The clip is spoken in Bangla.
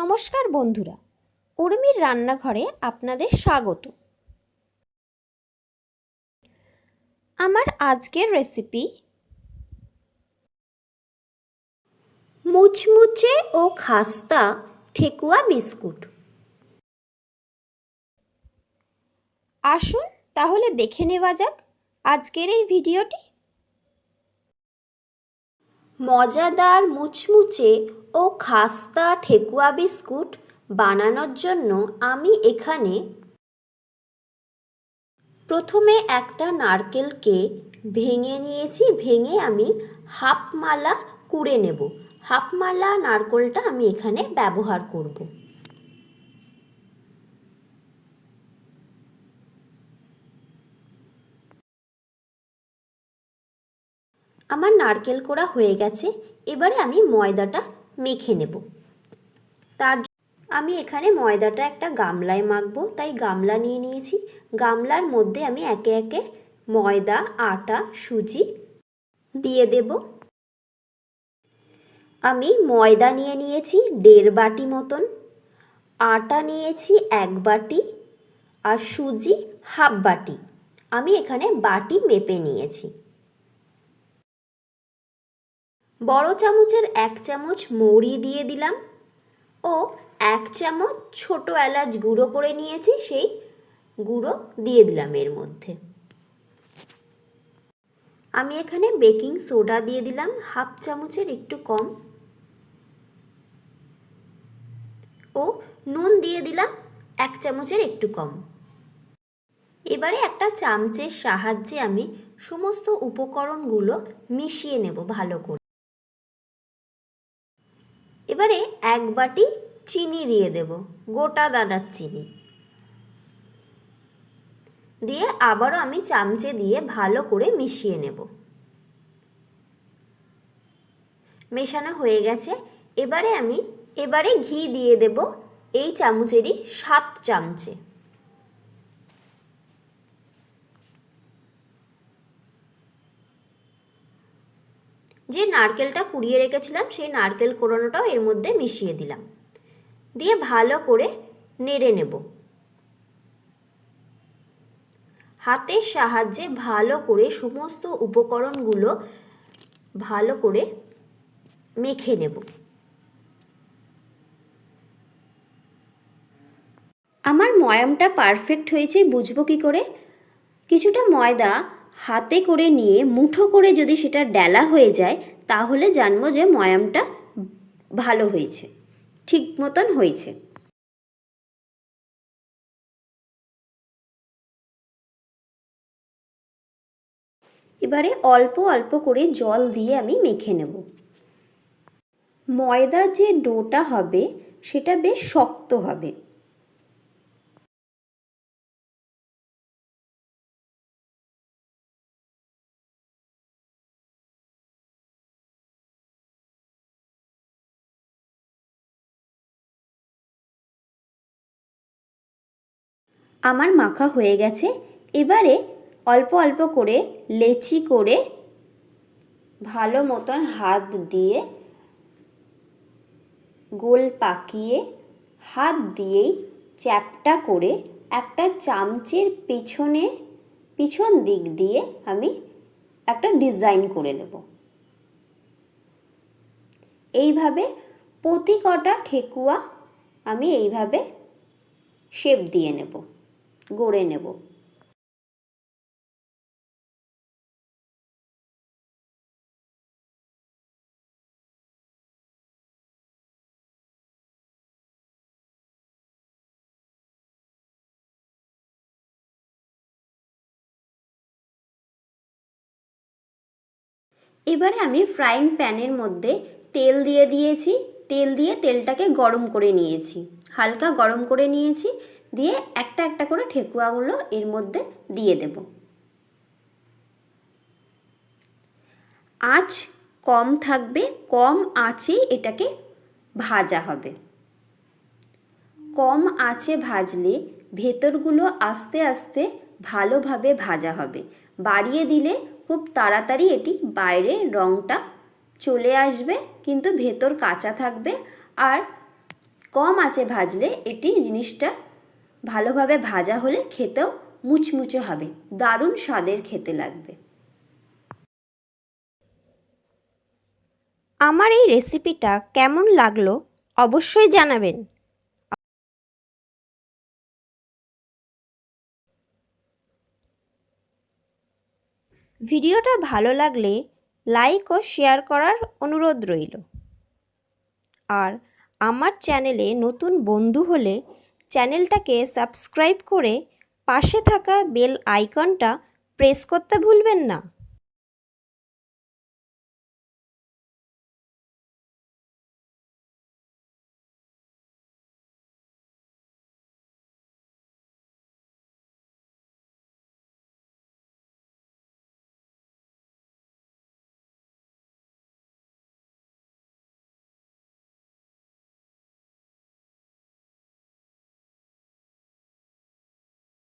নমস্কার বন্ধুরা, উর্মির রান্নাঘরে আপনাদের স্বাগত। আমার আজকের রেসিপি মুচমুচে ও খাস্তা ঠেকুয়া বিস্কুট। আসুন তাহলে দেখে নেওয়া যাক আজকের এই ভিডিওটি। মজাদার মুচমুচে ও খাস্তা ঠেকুয়া বিস্কুট বানানোর জন্য আমি এখানে প্রথমে একটা নারকেলকে ভেঙে নিয়েছি, ভেঙে আমি হাফ মালা কুড়ে নেব। হাফ মালা নারকেলটা আমি এখানে ব্যবহার করব। আমার নারকেল কোড়া হয়ে গেছে, এবারে আমি ময়দাটা মেখে নেব। তার আমি এখানে ময়দাটা একটা গামলায় মাখবো, তাই গামলা নিয়ে নিয়েছি। গামলার মধ্যে আমি একে একে ময়দা, আটা, সুজি দিয়ে দেব। আমি ময়দা নিয়ে নিয়েছি দেড় বাটি মতন, আটা নিয়েছি এক বাটি আর সুজি হাফ বাটি। আমি এখানে বাটি মেপে নিয়েছি। বড় চামচের এক চামচ মৌরি দিয়ে দিলাম। ও এক চামচ ছোট এলাচ গুঁড়ো করে নিয়েছি, সেই গুঁড়ো দিয়ে দিলাম এর মধ্যে। আমি এখানে বেকিং সোডা দিয়ে দিলাম, হাফ চামচের একটু কম। ও নুন দিয়ে দিলাম, এক চামচের একটু কম। এবারে একটা চামচের সাহায্যে আমি সমস্ত উপকরণগুলো মিশিয়ে নেব ভালো করে। এবারে এক বাটি চিনি দিয়ে দেব, গোটা দানার চিনি। দিয়ে আবারও আমি চামচে দিয়ে ভালো করে মিশিয়ে নেব। মেশানো হয়ে গেছে। এবারে আমি, এবারে ঘি দিয়ে দেব এই চামচেরই সাত চামচে। যে নারকেলটা কুড়িয়ে রেখেছিলাম, সেই নারকেল কোড়ানোটাও এর মধ্যে মিশিয়ে দিলাম। দিয়ে ভালো করে নেড়ে নেব। হাতের সাহায্যে ভালো করে সমস্ত উপকরণগুলো ভালো করে মেখে নেব। আমার ময়ামটা পারফেক্ট হয়েছে, বুঝব কি করে? কিছুটা ময়দা হাতে করে নিয়ে মুঠো করে যদি সেটা ডেলা হয়ে যায়, তাহলে জানব যে ময়ামটা ভালো হয়েছে, ঠিক মতন হয়েছে। এবারে অল্প অল্প করে জল দিয়ে আমি মেখে নেব। ময়দার যে ডোটা হবে, সেটা বেশ শক্ত হবে। আমার মাখা হয়ে গেছে। এবারে অল্প অল্প করে লেচি করে ভালো মতন হাত দিয়ে গোল পাকিয়ে হাত দিয়েই চ্যাপটা করে একটা চামচের পিছনে, পিছন দিক দিয়ে আমি একটা ডিজাইন করে নেব। এইভাবে প্রতি কটা ঠেকুয়া আমি এইভাবে শেপ দিয়ে নেব। গড়ে নেব। এবারে আমি ফ্রাইং প্যানের মধ্যে তেল দিয়ে দিয়েছি। তেল দিয়ে তেলটাকে গরম করে নিয়েছি। হালকা গরম করে নিয়েছি। দিয়ে একটা একটা করে ঠেকুয়াগুলো এর মধ্যে দিয়ে দেব। আঁচ কম থাকবে, কম আঁচেই এটাকে ভাজা হবে। কম আঁচে ভাজলে ভেতরগুলো আস্তে আস্তে ভালোভাবে ভাজা হবে। বাড়িয়ে দিলে খুব তাড়াতাড়ি এটি বাইরে রঙটা চলে আসবে, কিন্তু ভেতর কাঁচা থাকবে। আর কম আঁচে ভাজলে এটি জিনিসটা ভালোভাবে ভাজা হলে খেতেও মুচমুচে হবে। দারুণ স্বাদের খেতে লাগবে। আমার এই রেসিপিটা কেমন লাগল অবশ্যই জানাবেন। ভিডিওটা ভালো লাগলে লাইক ও শেয়ার করার অনুরোধ রইল। আর আমার চ্যানেলে নতুন বন্ধু হলে চ্যানেলটাকে সাবস্ক্রাইব করে পাশে থাকা বেল আইকনটা প্রেস করতে ভুলবেন না।